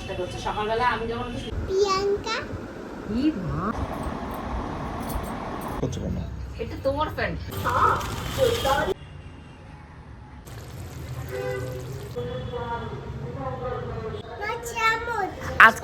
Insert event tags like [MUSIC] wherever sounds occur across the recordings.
চেষ্টা করছে সকালবেলা আমি যখন প্রিয়াঙ্কা? ই মা, এটা তোমার ফ্রেন্ড মা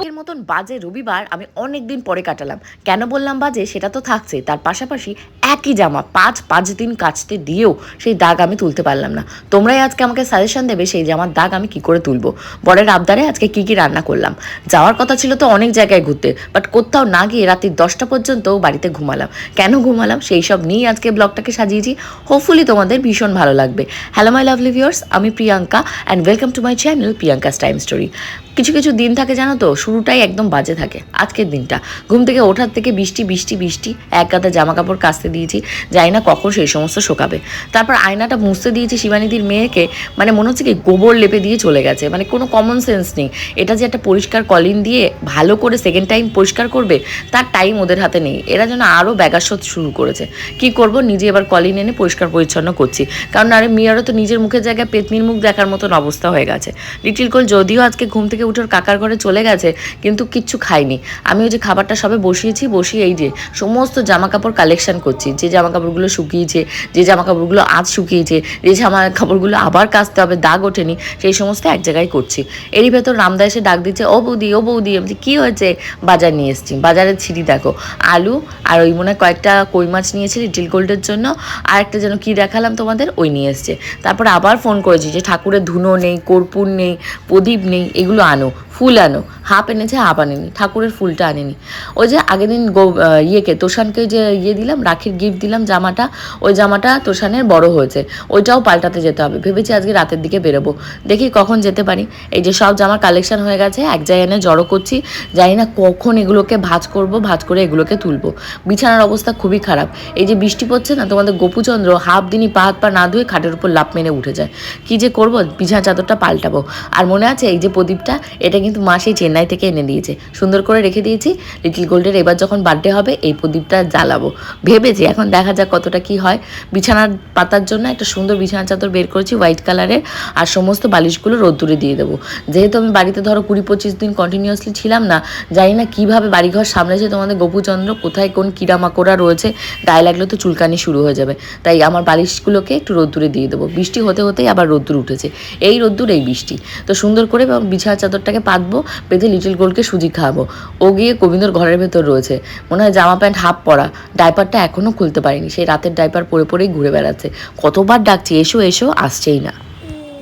আজকের মতন বাজে রবিবার আমি অনেক দিন পরে কাটালাম। কেন বললাম বাজে? সেটা তো থাকছে। তার পাশাপাশি একই জামা পাঁচ পাঁচ দিন কাচতে দিয়েও সেই দাগ আমি তুলতে পারলাম না। তোমরাই আজকে আমাকে সাজেশন দেবে সেই জামার দাগ আমি কি করে তুলবো। বরের আবদারে আজকে কি কি রান্না করলাম। যাওয়ার কথা ছিল তো অনেক জায়গায় ঘুরতে বাট কোথাও না গিয়ে রাত্রি দশটা পর্যন্ত বাড়িতে ঘুমালাম। কেন ঘুমালাম? সেই সব নিয়েই আজকে ব্লগটাকে সাজিয়েছি। হোপফুলি তোমাদের ভীষণ ভালো লাগবে। হ্যালো মাই লাভলি ভিউয়ার্স আমি Priyanka and welcome to my channel Priyanka's time story কিছু কিছু দিন থাকে জানো তো, শুরুটাই একদম বাজে থাকে। আজকের দিনটা। ঘুম থেকে ওঠার থেকে বৃষ্টি বৃষ্টি বৃষ্টি, এক গাদা জামা কাপড় কাচতে দিয়েছি, জানি না কখন সেই সমস্ত শোকাবে। তারপর আয়নাটা মুছতে দিয়েছি শিবানীদির মেয়েকে মানে মনে হচ্ছে কি গোবর লেপে দিয়ে চলে গেছে মানে কোনো কমন সেন্স নেই। এটা যে একটা পরিষ্কার কলিন দিয়ে ভালো করে সেকেন্ড টাইম পরিষ্কার করবে, তার টাইম ওদের হাতে নেই। এরা যেন আরও ব্যাগাসত শুরু করেছে। কি করব? নিজে এবার কলিন এনে পরিষ্কার পরিচ্ছন্ন করছি। কারণ আরে মিয়ারও তো নিজের মুখের জায়গায় পেতনির মুখ দেখার মতন অবস্থা হয়ে গেছে। লিটিল কোল যদিও আজকে ঘুম থেকে উঠে ওর কাকার ঘরে চলে গেছে, কিন্তু কিচ্ছু খাইনি। আমি ওই যে খাবারটা সবে বসিয়েছি, বসিয়ে এই যে সমস্ত জামা কাপড় কালেকশন করছি। যে জামা কাপড়গুলো শুকিয়েছে, যে জামা কাপড়গুলো আজ শুকিয়েছে, যে জামা কাপড়গুলো আবার কাচতে হবে, দাগ ওঠেনি, সেই সমস্ত এক জায়গায় করছি। এরই ভেতর রামদা এসে ডাক দিচ্ছে, ও বৌদি ও বৌদি। আমি কি হয়েছে? বাজার নিয়ে এসেছি। বাজারের ছিঁড়ি দেখো, আলু আর ওই মনে কয়েকটা কই মাছ নিয়েছি লিটিল গোল্ডের জন্য। আর একটা যেন কি দেখালাম তোমাদের, ওই নিয়ে এসছে। তারপর আবার ফোন করেছি যে ঠাকুরের ধুনো নেই, কর্পূর নেই, প্রদীপ নেই, এগুলো আনো ফুল আনো, হাফ এনেছে, হাফ আনেনি, ঠাকুরের ফুলটা আনেনি। ওই যে আগের দিন গো ইয়েকে, তোষানকে যে ইয়ে দিলাম, রাখির গিফট দিলাম জামাটা, ওই জামাটা তোষানের বড় হয়েছে, ওইটাও পাল্টাতে যেতে হবে। ভেবেছি আজকে রাতের দিকে বেরোবো। দেখি কখন যেতে পারি। এই যে সব জামার কালেকশন হয়ে গেছে, এক জায়গায় জড়ো করছি। জানি না কখন এগুলোকে ভাজ করব, ভাজ করে এগুলোকে তুলবো। বিছানার অবস্থা খুবই খারাপ। এই যে বৃষ্টি পড়ছে না, তোমাদের গোপুচন্দ্র হাফ দিনই পা হাত পা না ধুয়ে খাটের উপর লাপ মেনে উঠে যায়। কি যে করব, বিছানা চাদরটা পাল্টাবো। আর মনে আছে এই যে প্রদীপটা এটা কিন্তু মা সেই চেন্নাই থেকে এনে দিয়েছে। সুন্দর করে রেখে দিয়েছি। লিটিল গোল্ডের এবার যখন বার্থডে হবে, এই প্রদীপটা জ্বালাবো। ভেবেছি এখন দেখা যাক কতটা কি হয়। বিছানার পাতার জন্য একটা সুন্দর বিছানা চাদর বের করেছি হোয়াইট কালারের আর সমস্ত বালিশগুলো রোদ্দুরে দিয়ে দেবো। যেহেতু আমি বাড়িতে ধরো কুড়ি পঁচিশ দিন কন্টিনিউয়াসলি ছিলাম না, জানি না কীভাবে বাড়িঘর সামলেছে তোমাদের গোপুচন্দ্র, কোথায় কোন কিরামাকড়া রয়েছে, গায়ে লাগলে তো চুলকানি শুরু হয়ে যাবে। তাই আমার বালিশগুলোকে একটু রোদ্দুরে দিয়ে দেবো। বৃষ্টি হতে হতেই আবার রোদ্দুর উঠেছে। এই রোদ্দুর, এই বৃষ্টি। তো সুন্দর করে বিছানা চাদরটাকে পাতবো পেতে লিটল গোলকে সুজি খাওয়াবো। ও গিয়ে গোবিন্দর ঘরের ভেতর রয়েছে। মনে হয় জামা প্যান্ট, হাফ পরা। ডাইপারটা এখনও খুলতে পারিনি। সেই রাতের ডাইপার পরে পরেই ঘুরে বেড়াচ্ছে। কতবার ডাকছি, এসো এসো, আসছেই না।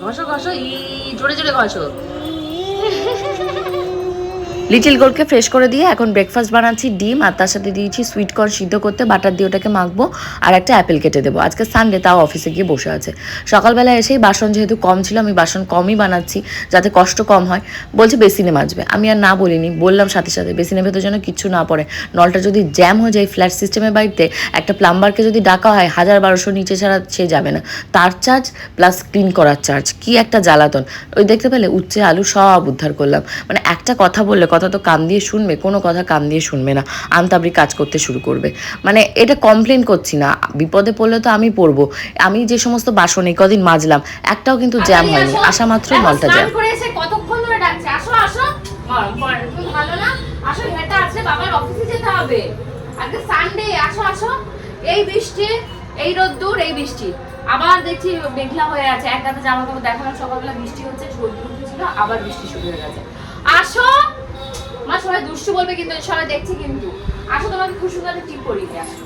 ঘষো ঘষো জোরে জোরে ঘষো। লিটিল গোল্ডকে ফ্রেশ করে দিয়ে এখন ব্রেকফাস্ট বানাচ্ছি, ডিম, আর তার সাথে দিয়েছি সুইট কর্ন সিদ্ধ করতে। বাটার দিয়ে ওটাকে মাখবো আর একটা অ্যাপেল কেটে দেবো। আজকে সানডে তাও অফিসে গিয়ে বসে আছে। সকালবেলা এসেই বাসন যেহেতু কম ছিল, আমি বাসন কমই বানাচ্ছি যাতে কষ্ট কম হয়। বলছে বেসিনে মাজবে। আমি আর না বলিনি, বললাম সাথে সাথে বেসিনের ভেতর যেন কিচ্ছু না পড়ে। নলটা যদি জ্যাম হয়ে যায় ফ্ল্যাট সিস্টেমের বাড়িতে, একটা প্লাম্বারকে যদি ডাকা হয়, হাজার বারোশো নিচে ছাড়া সে যাবে না। তার চার্জ প্লাস ক্লিন করার চার্জ কি একটা জ্বালাতন। ওই দেখতে পেলে উচ্ছে, আলু সব উদ্ধার করলাম। মানে একটা কথা বললে কথা তো কান দিয়ে শুনবে কোনো কথা কান দিয়ে শুনবে না। আন্তাবরি কাজ করতে শুরু করবে। মানে এটা কমপ্লেন করছি না। বিপদে পড়লে তো আমি পড়ব। আমি যে সমস্ত বাসন এই কদিন মাজলাম একটাও কিন্তু জ্যাম হয়নি। আসা মাত্র নলটা জ্যাম কতক্ষণ ধরে ডাকছে? আসো আসো। গরম পড়ে তুমি ভালো না? আসো হেঁটে আছে বাবার অফিসে যেতে হবে। আজকে সানডে আসো আসো। এই বৃষ্টি এই রোদ্দুর এই বৃষ্টি। আবার দেখছি মেঘলা হয়ে আছে। এক জামা কাপড় দেখালাম সকালবেলা বৃষ্টি হচ্ছে উঠেছিল আবার বৃষ্টি শুরু হয়ে গেছে। আসো মা সবাই দুষ্টু বলবে কিন্তু সবাই দেখছে কিন্তু। আসো তোমাকে খুব সুন্দর টিপ আসো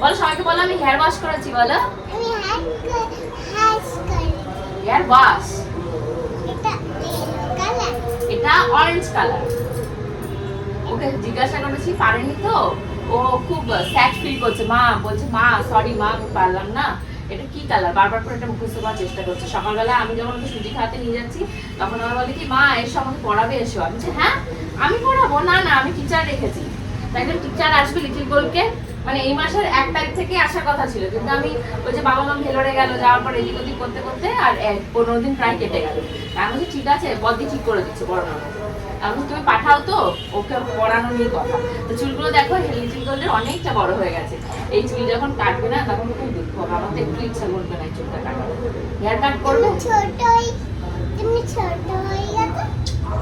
বলো সবাইকে বলো আমি হেয়ার ওয়াশ করেছি বলো। করি। হেয়ার ওয়াশ এটা অরেঞ্জ কালার ওকে জিজ্ঞাসা করেছি পারেনি তো? ও খুব স্যাড ফিল করছে। মা বলছে মা সরি মা আমি পারলাম না। এটা কি কালার বারবার করে এটা মুখস্থ করার চেষ্টা করছে। সকালবেলা আমি যখন ওকে সুজি খাওয়াতে নিয়ে যাচ্ছি তখন আমার বলে কি মা এসো আমাকে পড়াবে এসো। আমি হ্যাঁ? আমি পড়াবো? না না, আমি টিচার রেখেছি। জন্য টিচার আসবে লিটিল গোলকে মানে এই মাসের এক তারিখ থেকে আসার কথা ছিল। কিন্তু আমি ওই যে বাবা মা ভেলোরে গেল, যাওয়ার পর এদিক ওদিক করতে করতে আর এক- পনেরো দিন প্রায় কেটে গেল। আমি বলছি, ঠিক আছে বদি ঠিক করে দিচ্ছে পড়ানোর আমি তুমি পাঠাও তো, ওকে পড়ানো নিয়ে কথা। তো চুলগুলো দেখো লিটিল গোল্ডের অনেকটা বড় হয়ে গেছে। এই চুল যখন কাটবে না, তখন খুব দুঃখ হবে আমার তো একটু ইচ্ছা করবে না চুলটা কাটার। হেয়ার কাট করবে? ছোট তুমি ছোট হয়ে গেছো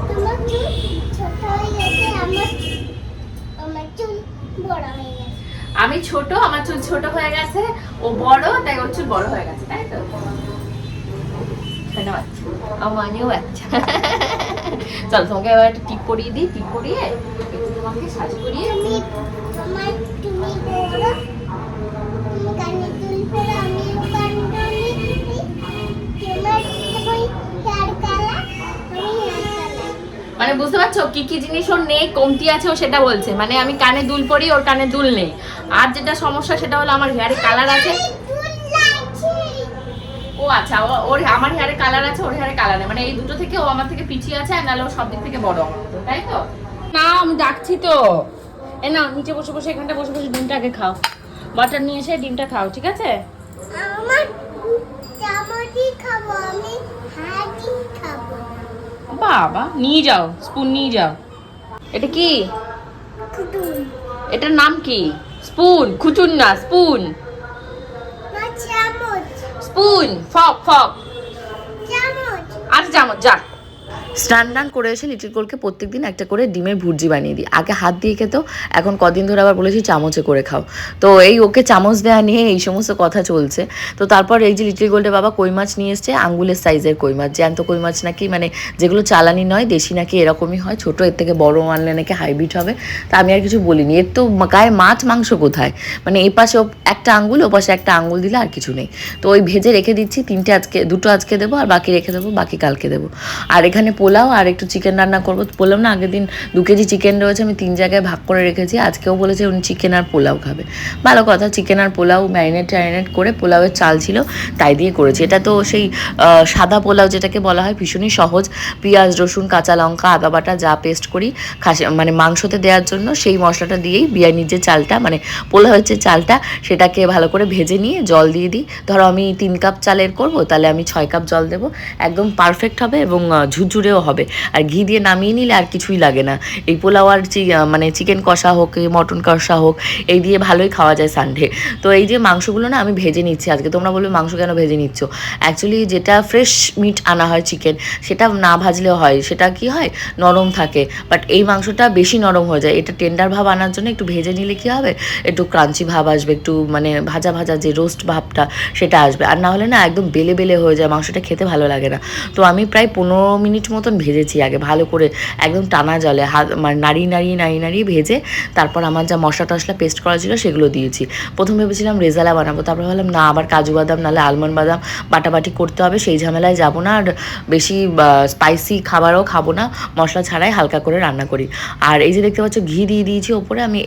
তোমার চুল আমি ছোট, আমার চুল ছোট হয়ে গেছে, ও বড়, তাই ওর চুল বড় হয়ে গেছে, তাই তো? ধন্যবাদ। বাচ্চা আচ্ছা। চল, তোমাকে এবার একটা টিপ পরিয়ে দিই, টিপ পরিয়ে তোমাকে সাজ করিয়ে আমি তুমি মানে বুঝতে পারছ কি কি জিনিস ওর নেই কমতি আছে ও সেটা বলছে। মানে আমি কানে দুল পরি ওর কানে দুল নেই। আর যেটা সমস্যা সেটা হলো আমার হেয়ারে কালার আছে। ও আচ্ছা ও- ওর আমার হেয়ারে কালার আছে ওর হেয়ারে কালার নেই। মানে এই দুটো থেকে ও আমার থেকে পিছিয়ে আছে আর নাহলে ও সব দিক থেকে বড় তাই তো? না আমি ডাকছি তো। এ না নিচে বসে বসে এখানটা বসে বসে ডিমটাকে খাও। বাটার নিয়ে এসে ডিমটা খাও ঠিক আছে? আমার চামচি খাব আমি খাব। বাবা নিয়ে যাও স্পুন নিয়ে যাও। এটা কি? এটার নাম কি? স্পুন খুচুন না স্পুন স্পুন ফক ফক। আর চামচ যা স্নান টান করে এসে লিটিল গোলকে প্রত্যেকদিন একটা করে ডিমের ভুর্জি বানিয়ে দিই। আগে হাত দিয়ে খেত, এখন কদিন ধরে আবার বলেছি চামচে করে খাও। তো এই ওকে চামচ দেওয়া নিয়ে এই সমস্ত কথা চলছে। তো তারপর এই যে লিটিল গোল্ডের বাবা কই মাছ নিয়ে এসছে, আঙ্গুলের সাইজের কই মাছ। জ্যান্ত কই মাছ নাকি মানে যেগুলো চালানি নয়, দেশি নাকি এরকমই হয়। ছোট, এর থেকে বড় আনলে নাকি হাইব্রিড হবে। তা আমি আর কিছু বলিনি। এর তো গায়ে মাছ মাংস কোথায়? মানে এই পাশে একটা আঙ্গুল, ও পাশে একটা আঙ্গুল দিলে আর কিছু নেই। তো ওই ভেজে রেখে দিচ্ছি, তিনটে আজকে, দুটো আজকে দেবো আর বাকি রেখে দেবো, বাকি কালকে দেবো। আর এখানে পোলাও আর একটু চিকেন রান্না করব। বললাম না আগের দিন দু কেজি চিকেন রয়েছে আমি তিন জায়গায় ভাগ করে রেখেছি। আজকেও বলেছে উনি চিকেন আর পোলাও খাবে। ভালো কথা চিকেন আর পোলাও ম্যারিনেট ট্যারিনেট করে পোলাওয়ের চাল ছিল তাই দিয়ে করেছি। এটা তো সেই সাদা পোলাও যেটাকে বলা হয় ভীষণই সহজ। পেঁয়াজ রসুন কাঁচা লঙ্কা আদা বাটা যা পেস্ট করি খাসি মানে মাংসতে দেওয়ার জন্য সেই মশলাটা দিয়েই বিরিয়ানির যে চালটা মানে পোলাওয়ের যে চালটা সেটাকে ভালো করে ভেজে নিয়ে জল দিয়ে দিই। ধরো আমি তিন কাপ চালের করব তাহলে আমি ছয় কাপ জল দেবো। একদম পারফেক্ট হবে এবং আহ, ঝুরঝুরেও হবে। আর ঘি দিয়ে নামিয়ে নিলে আর কিছুই লাগে না। এই পোলাও আর চি- মানে চিকেন কষা হোক মটন কষা হোক, এই দিয়ে ভালোই খাওয়া যায় সানডে তো এই যে মাংসগুলো না আমি ভেজে নিচ্ছি। আজকে তোমরা বলবে মাংস কেন ভেজে নিচ্ছ? অ্যাকচুয়ালি যেটা ফ্রেশ মিট আনা হয় চিকেন সেটা না ভাজলেও হয়। সেটা কি হয়? নরম থাকে। বাট এই মাংসটা বেশি নরম হয়ে যায়। এটা টেন্ডার ভাব আনার জন্য একটু ভেজে নিলে কি হবে? একটু ক্রাঞ্চি ভাব আসবে, একটু মানে ভাজা ভাজা যে রোস্ট ভাবটা, সেটা আসবে। আর না হলে না একদম বেলে বেলে হয়ে যায়। মাংসটা খেতে ভালো লাগে না। তো আমি প্রায় পনেরো মিনিট মতন ভেজেছি আগে ভালো করে একদম টানা জলে, হাত মানে নাড়িয়ে নাড়িয়ে নাড়িয়ে নাড়িয়ে ভেজে তারপর আমার যা মশলা টশলা পেস্ট করা ছিল সেগুলো দিয়েছি। প্রথম ভেবেছিলাম রেজালা বানাবো, তারপর ভাবলাম না, আবার কাজু বাদাম, নাহলে আলমন্ড বাদাম বাটাবাটি করতে হবে, সেই ঝামেলায় যাব না আর বেশি স্পাইসি খাবারও খাব না, মশলা ছাড়াই হালকা করে রান্না করি। আর এই যে দেখতে পাচ্ছ, ঘি দিয়ে দিয়েছি ওপরে, আমি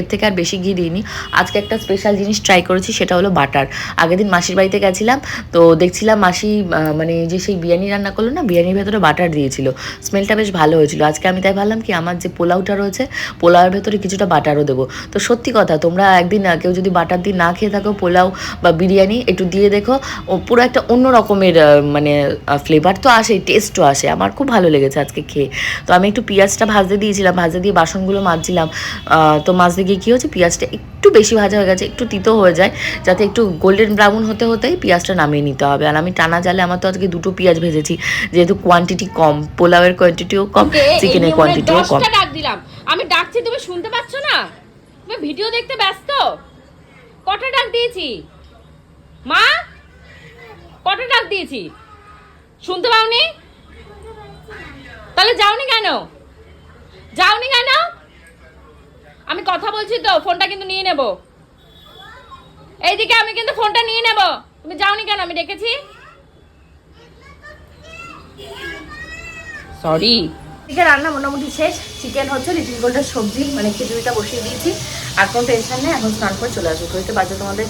এর থেকে আর বেশি ঘি দিইনি। আজকে একটা স্পেশাল জিনিস ট্রাই করেছি, সেটা হলো বাটার। আগের দিন মাসির বাড়িতে গেছিলাম, তো দেখছিলাম মাসি মানে যে সেই বিরিয়ানি রান্না করল না, বিরিয়ানির ভেতরে বাটার দিয়েছিল। স্মেলটা বেশ ভালো হয়েছিল। আজকে আমি তাই ভাবলাম কি, আমার যে পোলাওটা রয়েছে, পোলাওয়ের ভেতরে কিছুটা বাটারও দেবো। তো সত্যি কথা, তোমরা একদিন কেউ যদি বাটার দিয়ে না খেয়ে থাকো, পোলাও বা বিরিয়ানি, একটু দিয়ে দেখো। পুরো একটা অন্য রকমের মানে ফ্লেভার তো আসে টেস্টও আসে। আমার খুব ভালো লেগেছে আজকে খেয়ে। তো আমি একটু পেঁয়াজটা ভাজতে দিয়েছিলাম, ভাজতে দিয়ে বাসনগুলো মাজছিলাম। তো মাজতে গিয়ে কী হচ্ছে পেঁয়াজটা একটু বেশি ভাজা হয়ে গেছে একটু তিতো হয়ে যায় যাতে একটু গোল্ডেন ব্রাউন হতে হতেই পেঁয়াজটা নামিয়ে নিতে হবে। আর আমি টানা জালে আমার তো আজকে দুটো পেঁয়াজ ভেজেছি যেহেতু কোয়ান্টিটি কম পোলাওয়ের কোয়ান্টিটিও কম চিকেনের কোয়ান্টিটিও কম। ডাক দিলাম। আমি ডাকছি তুমি শুনতে পাচ্ছ না? তুমি ভিডিও দেখতে ব্যস্ত? কটা ডাক দিয়েছি? মা? কটা ডাক দিয়েছি? শুনতে পাওনি? তাহলে যাওনি কেন? যাওনি কেন? আমি কথা বলছি তো ফোনটা কিন্তু নিয়ে নেব। এইদিকে আমি কিন্তু ফোনটা নিয়ে নেব। তুমি যাওনি কেন? আমি ডেকেছি। সরি চিকেন রান্না মোটামুটি শেষ। চিকেন হচ্ছে লিটিল গোল্ডের সবজি মানে খিচুড়িটা বসিয়ে দিয়েছি। আর কোনো টেনশন নেই এখন স্নান করে চলে আসব। তো বাজে তোমাদের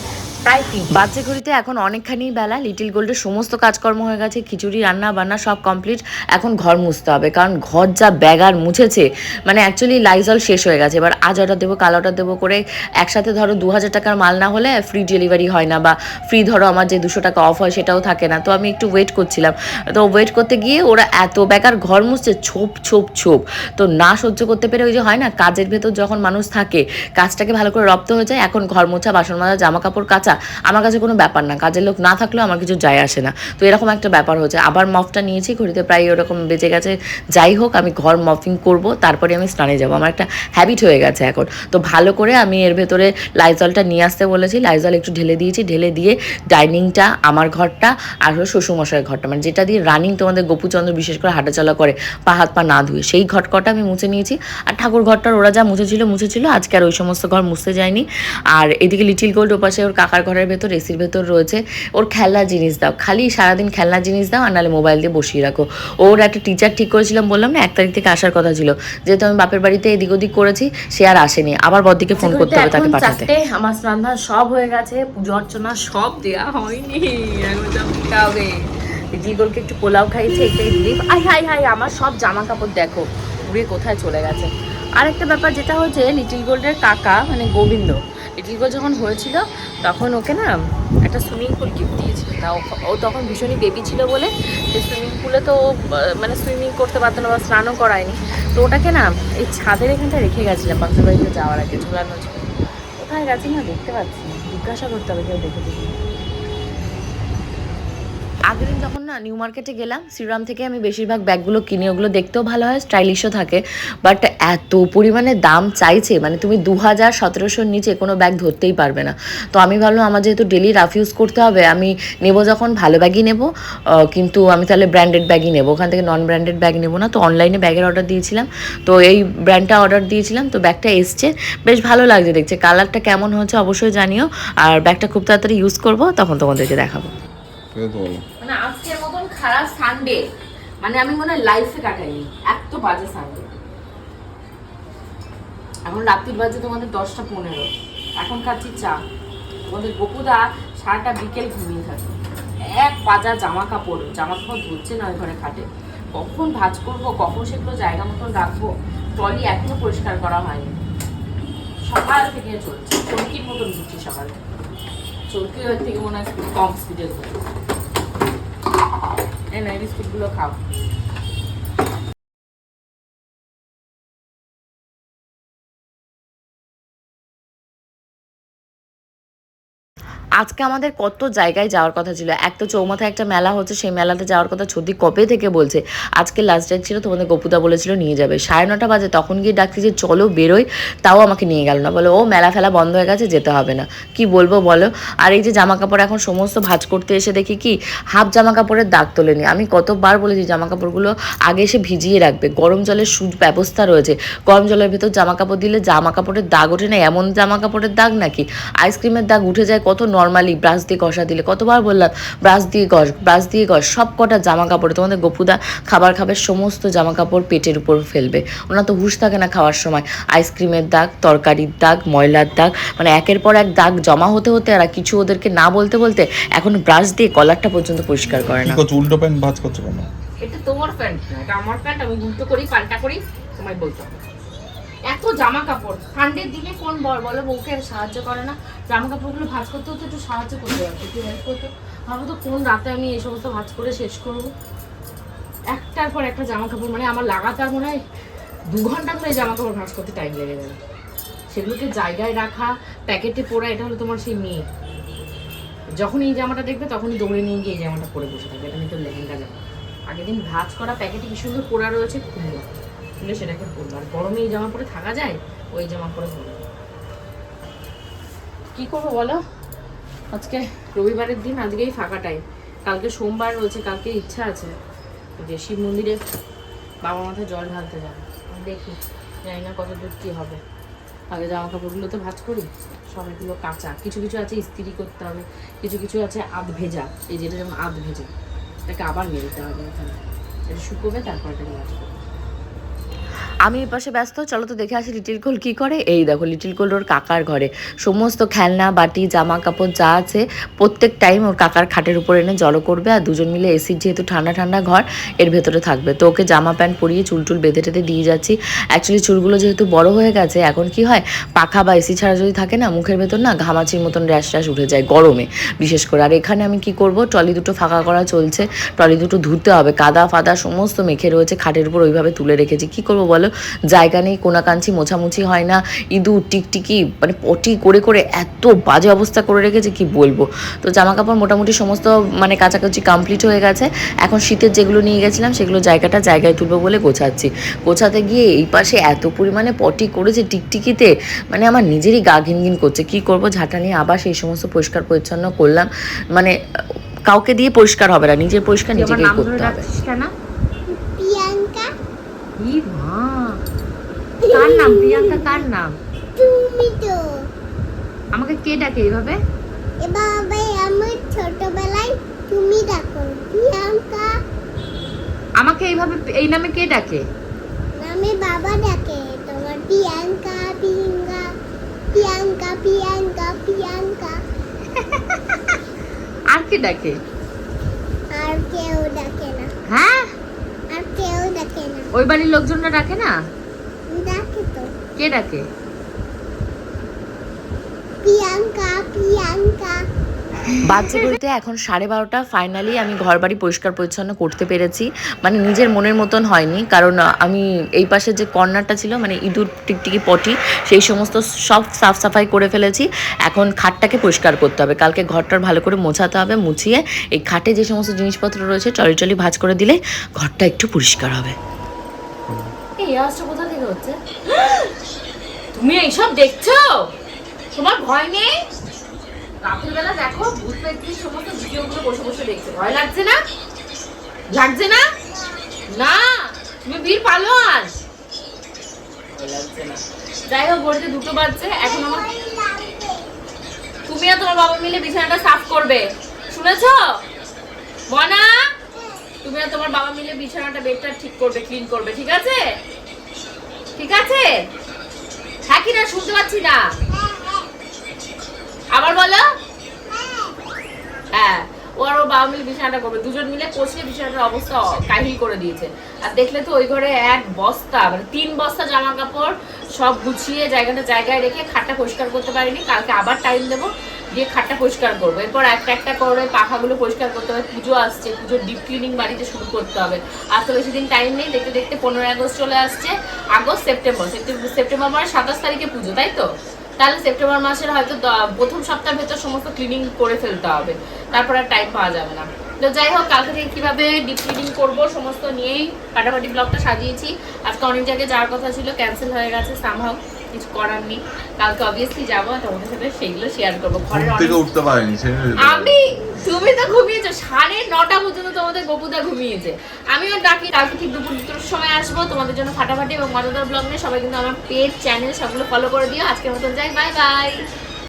বাচ্চা ঘড়িতে এখন অনেকখানি বেলা লিটিল গোল্ডের সমস্ত কাজকর্ম হয়ে গেছে, খিচুড়ি, রান্না বান্না সব কমপ্লিট এখন ঘর মুছতে হবে, কারণ ঘর যা ব্যাগার মুছেছে মানে অ্যাকচুয়ালি লাইজল শেষ হয়ে গেছে, এবার আজ অর্ডার দেবো, কাল অর্ডার দেবো করে একসাথে ধরো দু হাজার টাকার মাল না হলে ফ্রি ডেলিভারি হয় না, বা ফ্রি ধরো আমার যে দুশো টাকা অফ হয় সেটাও থাকে না, তো আমি একটু ওয়েট করছিলাম, তো ওয়েট করতে গিয়ে ওরা এত বেকার ঘর মুছছে, ছোপ ছোপ ছোপ, তো না সহ্য করতে পেরে ওই যে হয় না, কাজের ভেতর যখন মানুষ থাকে, কাজটাকে ভালো করে রপ্ত হয়ে যায়, এখন ঘর মোছা, বাসন মাজা জামা কাপড় কাচা বাচ্চা আমার কাছে কোনো ব্যাপার না, কাজের লোক না থাকলেও আমার কিছু যায় আসে না। তো এরকম একটা ব্যাপার হচ্ছে আবার মফটা নিয়েছি, ঘড়িতে প্রায় ওরকম বেঁচে গেছে। যাই হোক, আমি ঘর মফিং করব, তারপরে আমি স্নানে যাব। আমার একটা হ্যাবিট হয়ে গেছে এখন। তো ভালো করে আমি এর ভেতরে লাইজলটা নিয়ে আসতে বলেছি লাইজল একটু ঢেলে দিয়েছি, ঢেলে দিয়ে ডাইনিংটা আমার ঘরটা আর হলো শ্বশুরমশাইয়ের ঘরটা। মানে যেটা দিয়ে রানিং তোমাদের গোপুচন্দ্র বিশেষ করে হাঁটাচলা করে, পা হাত পা না ধুয়ে। সেই ঘটকটা আমি মুছে নিয়েছি। আর ঠাকুর ঘরটার ওরা যা মুছেছিল মুছেছিল। আজকে আর ওই সমস্ত ঘর মুছতে যায়নি। আর এদিকে লিটিল গোল্ড ওপাশে ওর কাকার ঘরের ভেতর এসির ভেতর রয়েছে। ওর খেলনা জিনিস দাও। খালি সারাদিন খেলনা জিনিস দাও আর নাহলে মোবাইল দিয়ে বসিয়ে রাখো। ওর একটা টিচার ঠিক করেছিলাম বললাম না এক তারিখ থেকে আসার কথা ছিল। যেহেতু আমি বাপের বাড়িতে এদিক ওদিক করেছি সে আর আসেনি। আবার বদিকে ফোন করতে হবে তাকে পাঠাতে। আমার স্নান সব হয়ে গেছে পুজো অর্চনা সব দেয়া হয়নি। হবে। জিগলকে একটু পোলাও খাইছে একটাই আই হাই হাই আমার সব জামা কাপড় দেখো। উড়ে কোথায় চলে গেছে। আরেকটা ব্যাপার যেটা হচ্ছে লিটিল গোল্ডের কাকা মানে গোবিন্দ লিটিল যখন হয়েছিল, তখন ওকে না একটা সুইমিং পুল গিফট দিয়েছিল। তা ও- তখন ভীষণই বেবি ছিল বলে সেই সুইমিং পুলে তো মানে সুইমিং করতে পারতো না বা স্নানও করায়নি। তো ওটাকে না এই ছাদের এখানটা রেখে গেছিলাম পাশের বাড়িতে যাওয়ার আগে ঝোলানোর ছিল। কোথায় গেছে না দেখতে পাচ্ছি জিজ্ঞাসা করতে হবে, কেউ দেখে দেখে আগের দিন যখন না নিউ মার্কেটে গেলাম, শ্রীরাম থেকে আমি বেশিরভাগ ব্যাগগুলো কিনি, ওগুলো দেখতেও ভালো হয় স্টাইলিশও থাকে। বাট এত পরিমাণে দাম চাইছে মানে তুমি দু হাজার সতেরোশোর নিচে কোনো ব্যাগ ধরতেই পারবে না। তো আমি ভাবলাম, আমার যেহেতু ডেলি রাফ ইউজ করতে হবে, আমি নেব যখন, ভালো ব্যাগই নেব। কিন্তু আমি তাহলে ব্র্যান্ডেড ব্যাগই নেব। ওখান থেকে নন ব্র্যান্ডেড ব্যাগ নেব না, তো অনলাইনে ব্যাগের অর্ডার দিয়েছিলাম। তো এই ব্র্যান্ডটা অর্ডার দিয়েছিলাম, তো ব্যাগটা এসছে। বেশ ভালো লাগছে দেখছে কালারটা কেমন হচ্ছে অবশ্যই জানিও। আর ব্যাগটা খুব তাড়াতাড়ি ইউজ করব, তখন তোমাদেরকে দেখাবো। তো। মানে আজকের মতন খারাপ সানডে মানে আমি মনে হয় লাইফে কাটাইনি। এত বাজে সানডে এখন রাত্রির বাজে তোমাদের দশটা পনেরো। এখন খাচ্ছি চা। তোমাদের সারাটা বিকেল ঘুমিয়ে থাকে। এক পাজা জামা কাপড় জামা কাপড় ধরছে না ওই ঘরে খাটে। কখন ভাজ করব, কখন সেগুলো জায়গা মতন রাখব? ট্রলি এখনও পরিষ্কার করা হয়নি। সকাল থেকে চলছে। চরকির মতন ঘুরছি সকাল থেকে। চরকি ওর থেকে মনে হয় কম স্পিডে এই না বিস্কুটগুলো খাও। আজকে আমাদের কত জায়গায় যাওয়ার কথা ছিল? এক তো চৌমাথায় একটা মেলা হচ্ছে, সেই মেলাতে যাওয়ার কথা ছদি কবে থেকে বলছে? আজকে লাস্ট ডেট ছিল, তোমাদের গপুদা বলেছিল নিয়ে যাবে। সাড়ে নটা বাজে, তখন গিয়ে ডাকছি যে, চলো বেরোই। তাও আমাকে নিয়ে গেল না। বলে, ও, মেলা ফেলা বন্ধ হয়ে গেছে, যেতে হবে না। কি বলব বলো? আর এই যে জামা কাপড় এখন সমস্ত ভাঁজ করতে এসে দেখি কি, হাফ জামা কাপড়ের দাগ তোলেনি। আমি কতবার বলেছি জামা কাপড়গুলো আগে এসে ভিজিয়ে রাখবে। গরম জলের সুদ ব্যবস্থা রয়েছে। গরম জলের ভেতর জামা কাপড় দিলে জামা কাপড়ের দাগ ওঠে না? এমন জামা কাপড়ের দাগ নাকি? আইসক্রিমের দাগ উঠে যায়, কত নর্মালি ব্রাশ দিয়ে ঘষা দিলে। কতবার বললাম? ব্রাশ দিয়ে ঘষ ব্রাশ দিয়ে ঘষ। সব কটা জামা কাপড়ে তোমাদের গপুদা খাবার খাবে সমস্ত জামা কাপড় পেটের উপর ফেলবে। ওনার তো হুশ থাকে না খাওয়ার সময়। আইসক্রিমের দাগ তরকারির দাগ ময়লার দাগ মানে একের পর এক দাগ জমা হতে হতে আর কিছু ওদেরকে না বলতে বলতে এখন ব্রাশ দিয়ে কলারটা পর্যন্ত পরিষ্কার করে না। উল্টো প্যান্ট ভাজ করছ কেন? এটা তোমার প্যান্ট না এটা আমার প্যান্ট আমি উল্টো করি পাল্টা করি তোমায় বলতে হবে। এত জামা কাপড়। ঠান্ডের দিনে কোন বল, বলো বউকে সাহায্য করে না। জামা কাপড়গুলো ভাজ করতে হতে, একটু সাহায্য করতে পারতো একটু হেল্প করতে। ভাবো তো কোন রাতে আমি এই সমস্ত ভাজ করে শেষ করব? একটার পর একটা জামা কাপড় মানে আমার লাগাতার মনে হয় দু ঘণ্টা ধরে জামা কাপড় ভাঁজ করতে টাইম লেগে যাবে। সেগুলোকে জায়গায় রাখা, প্যাকেটে পোড়া, এটা হলো তোমার সেই মেয়ে। যখন এই জামাটা দেখবে, তখনই দৌড়ে নিয়ে গিয়ে এই জামাটা পরে বসে থাকবে। এটা কিন্তু লেহেঙ্গা জামা। আগের দিন ভাজ করা, প্যাকেটে কি সুন্দর পোড়া রয়েছে খুললো খুলে সেটাকে পরলো আর গরমে এই জামা পরে থাকা যায়, ওই জামা পরে পরলো কি করব বলো? আজকে রবিবারের দিন, আজকেই ফাঁকা টাইম কালকে সোমবার রয়েছে কালকে ইচ্ছা আছে যে শিব মন্দিরে বাবা মাথায় জল ঢালতে যাবে। দেখি, জানি না কত দূর কী হবে। আগে জামা কাপড়গুলো তো ভাজ করি সব এগুলো কাঁচা। কিছু কিছু আছে ইস্ত্রি করতে হবে, কিছু কিছু আছে আধ ভেজা। এই যেটা যেমন আধ ভেজা, এটাকে আবার মেলতে হবে এটা শুকোবে, তারপর এটাকে ভাঁজ করবে। আমি এই পাশে ব্যস্ত, চলো তো দেখে আসি লিটিল কোল কী করে। এই দেখো লিটিল কোল ওর কাকার ঘরে। সমস্ত খেলনা, বাটি জামা কাপড় যা আছে, প্রত্যেক টাইম ওর কাকার খাটের উপর এনে জড়ো করবে আর দুজন মিলে এসির যেহেতু ঠান্ডা ঠান্ডা ঘর, এর ভেতরে থাকবে। তো ওকে জামা প্যান্ট পরিয়ে চুল টুল বেঁধে টেঁধে দিয়ে যাচ্ছি। অ্যাকচুয়ালি চুলগুলো যেহেতু বড় হয়ে গেছে, এখন কি হয়, পাখা বা এসি ছাড়া যদি থাকে না, মুখের ভেতর না ঘামাচির মতন র্যাশ ট্যাশ উঠে যায় গরমে। বিশেষ করে আর এখানে আমি কি করব, ট্রলি দুটো ফাঁকা করা চলছে, ট্রলি দুটো ধুতে হবে। কাদা ফাদা সমস্ত মেখে রয়েছে, খাটের উপর ওইভাবে তুলে রেখেছি। কি করব বলো? জায়গা নেই কোনাকাঞ্চি মোছামুছি হয় না ইঁদুর টিকটিকি মানে পটি করে করে এত বাজে অবস্থা করে রেখেছে কি বলব? তো জামা কাপড় মোটামুটি সমস্ত মানে কাছাকাছি কমপ্লিট হয়ে গেছে। এখন শীতের যেগুলো নিয়ে গেছিলাম সেগুলো জায়গাটা জায়গায় তুলবো বলে গোছাচ্ছি। গোছাতে গিয়ে এই পাশে এত পরিমাণে পটি করেছে টিকটিকিতে মানে আমার নিজেরই গা ঘিনঘিন করছে। কি করব ঝাঁটা নিয়ে আবার সেই সমস্ত পরিষ্কার পরিচ্ছন্ন করলাম। মানে কাউকে দিয়ে পরিষ্কার হবে না নিজের পরিষ্কার নিজেকেই করতে হবে কেন প্রিয়াঙ্কা ই মা কার নাম? প্রিয়াঙ্কা কার নাম? তুমি তো। আমাকে কে ডাকে এইভাবে এভাবে আমার ছোটবেলায় তুমি ডাকো। প্রিয়াঙ্কা। আমাকে এইভাবে এই নামে কে ডাকে? নামে বাবা ডাকে। তোমার প্রিয়াঙ্কা প্রিয়াঙ্কা প্রিয়াঙ্কা প্রিয়াঙ্কা প্রিয়াঙ্কা। [LAUGHS] আর কে ডাকে? আর কেউ ডাকে না। হ্যাঁ? আর কেউ ডাকে না। ওই বাড়ির লোকজনরা ডাকে না? ডাকে তো কে ডাকে প্রিয়াঙ্কা প্রিয়াঙ্কা। বাচ্চা বলতে এখন সাড়ে বারোটা। ফাইনালি আমি ঘর বাড়ি পরিষ্কার পরিচ্ছন্ন করতে পেরেছি। মানে নিজের মনের মতন হয়নি। কারণ আমি এই পাশে যে কর্নারটা ছিল মানে ইঁদুর টিকটিকি পটি সেই সমস্ত সব সাফ সাফাই করে ফেলেছি। এখন খাটটাকে পরিষ্কার করতে হবে। কালকে ঘরটার ভালো করে মোছাতে হবে মুছিয়ে এই খাটে যে সমস্ত জিনিসপত্র রয়েছে টলি টলি ভাজ করে দিলে ঘরটা একটু পরিষ্কার হবে। এই আওয়াজটা কোথা থেকে হচ্ছে? তুমি এইসব দেখছ? তোমার ভয় নেই? রাতের বেলা দেখো ভূত পেত্রীর সমস্ত ভিডিওগুলো বসে বসে দেখছে। ভয় লাগছে না? লাগছে না? না তুমি বীর পালোয়ান। ভয় লাগছে না। যাই হোক ঘড়িতে দুটো বাজছে এখন আমার তুমি আর তোমার বাবা মিলে বিছানাটা সাফ করবে। শুনেছো? মনা? তুমি আর তোমার বাবা মিলে বিছানাটা, বেডটা ঠিক করবে ক্লিন করবে, ঠিক আছে? ঠিক আছে? হ্যাঁ কি না, শুনতে পাচ্ছি না। আবার বলো। হ্যাঁ ও আর ওর বাবা মিলে বিছানাটা করবে। দুজন মিলে কষিয়ে বিছানাটার অবস্থা কাহিল করে দিয়েছে। আর দেখলে তো ওই ঘরে এক বস্তা মানে তিন বস্তা জামা কাপড় সব গুছিয়ে জায়গাটা জায়গায় রেখে খাটটা পরিষ্কার করতে পারিনি। কালকে আবার টাইম দেবো। দিয়ে খাটটা পরিষ্কার করব। এরপর একটা একটা করে পাখাগুলো পরিষ্কার করতে হবে, পুজো আসছে, পুজোর ডিপ ক্লিনিং বাড়িতে শুরু করতে হবে। আর তো বেশি দিন টাইম নেই, দেখতে দেখতে পনেরোই আগস্ট চলে আসছে, আগস্ট, সেপ্টেম্বর। সেপ্টেম্বর মানে সাতাশ তারিখে পুজো, তাই তো? তাহলে সেপ্টেম্বর মাসের হয়তো প্রথম সপ্তাহের ভেতর সমস্ত ক্লিনিং করে ফেলতে হবে। তারপর আর টাইম পাওয়া যাবে না। তো যাই হোক, কালকে থেকে কীভাবে ডিপ ক্লিনিং করব সমস্ত নিয়েই ফাটাফাটি ব্লগটা সাজিয়েছি। আজকে অনেক জায়গায় যাওয়ার কথা ছিল ক্যান্সেল হয়ে গেছে সামহাও কিছু করার নেই। কালকে অবভিয়াসলি যাব তোমাদের সাথে সেগুলো শেয়ার করব। ঘরের থেকে উঠতে পারিনি। আমি তুমি তো ঘুমিয়েছো। সাড়ে নটা পর্যন্ত তোমাদের গপুদা ঘুমিয়েছে। আমিও ডাকি কালকে ঠিক দুপুর দুটোর সময় আসব। তোমাদের জন্য ফাটাফাটি এবং মজাদার ব্লগ নিয়ে সবাই কিন্তু আমার পেজ চ্যানেল সবগুলো ফলো করে দিও। আজকের মতন যাই বাই বাই